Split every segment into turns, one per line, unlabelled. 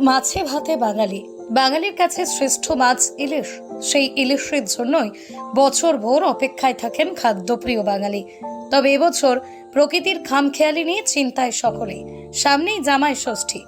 মাছে ভাতে বাঙালি। বাঙালির কাছে শ্রেষ্ঠ মাছ ইলিশ। সেই ইলিশের জন্যই বছর ভোর অপেক্ষায় থাকেন খাদ্যপ্রিয় বাঙালি। তবে এবছর প্রকৃতির খামখেয়ালি নিয়ে চিন্তায় সকলে। সামনেই জামাই ষষ্ঠী।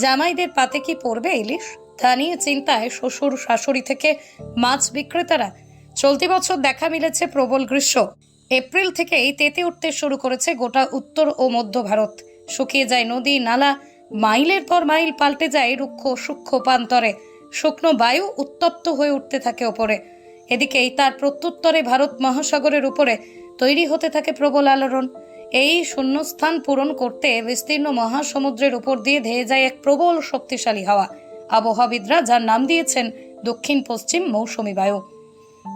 জামাইদের পাতে কি পড়বে ইলিশ? তা নিয়ে চিন্তায় শ্বশুর শাশুড়ি থেকে মাছ বিক্রেতারা। চলতি বছর দেখা মিলেছে প্রবল গ্রীষ্ম। এপ্রিল থেকেই তেতে উঠতে শুরু করেছে গোটা উত্তর ও মধ্য ভারত। শুকিয়ে যায় নদী, নালা মাইলের পর মাইল পাল্টে যায় রুক্ষ সূক্ষ্ম প্রান্তরে। শুকনো বায়ু উত্তপ্ত হয়ে উঠতে থাকে ওপরে। এদিকেই তার প্রত্যুত্তরে ভারত মহাসাগরের উপরে তৈরি হতে থাকে প্রবল আলোড়ন। এই শূন্যস্থান পূরণ করতে বিস্তীর্ণ মহাসমুদ্রের উপর দিয়ে ধেয়ে যায় এক প্রবল শক্তিশালী হাওয়া। আবহাওয়াবিদরা যার নাম দিয়েছেন দক্ষিণ পশ্চিম মৌসুমী বায়ু।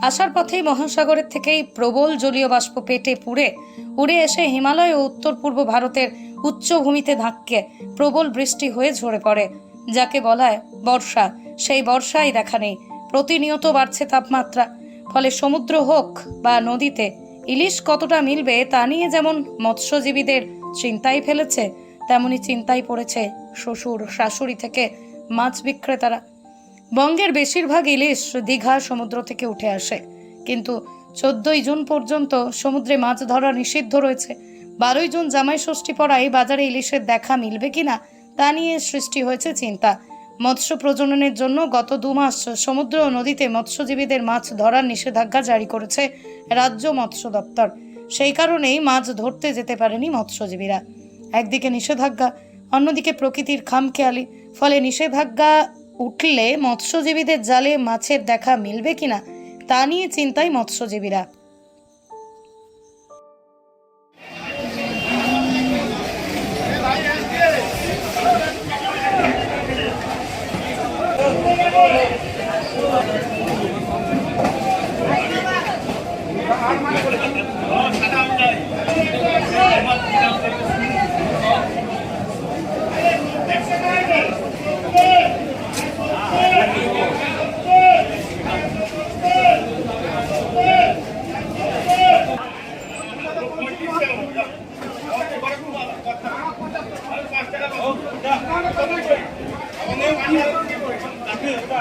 আসার পথেই মহাসাগরের থেকেই প্রবল জলীয় বাষ্প পেটে পুড়ে, উড়ে এসে হিমালয় ও উত্তর পূর্ব ভারতের উচ্চভূমিতে ধাক্কে প্রবল বৃষ্টি হয়ে ঝরে পড়ে। যাকে বলা হয় বর্ষা। সেই বর্ষাই দেখা নেই। প্রতিনিয়ত বাড়ছে তাপমাত্রা। ফলে সমুদ্র হোক বা নদীতে, ইলিশ কতটা মিলবে তা নিয়ে যেমন মৎস্যজীবীদের চিন্তায় ফেলেছে, তেমনি চিন্তায় পড়েছে শ্বশুর, শাশুড়ি থেকে মাছ বিক্রেতারা। বঙ্গের বেশিরভাগ ইলিশ দীঘা সমুদ্র থেকে উঠে আসে। কিন্তু চোদ্দই জুন পর্যন্ত সমুদ্রে মাছ ধরা নিষিদ্ধ রয়েছে। বারোই জুন জামাই ষষ্ঠী পড়ায় বাজারে ইলিশের দেখা মিলবে কিনা তা নিয়ে সৃষ্টি হয়েছে চিন্তা। মৎস্য প্রজননের জন্য গত দু মাস সমুদ্র ও নদীতে মৎস্যজীবীদের মাছ ধরার নিষেধাজ্ঞা জারি করেছে রাজ্য মৎস্য দপ্তর। সেই কারণেই মাছ ধরতে যেতে পারেনি মৎস্যজীবীরা। একদিকে নিষেধাজ্ঞা, অন্যদিকে প্রকৃতির খামখেয়ালি। ফলে নিষেধাজ্ঞা উঠলে মৎস্যজীবীদের জালে মাছের দেখা মিলবে কিনা তা নিয়ে চিন্তায় মৎস্যজীবীরা।
এইটা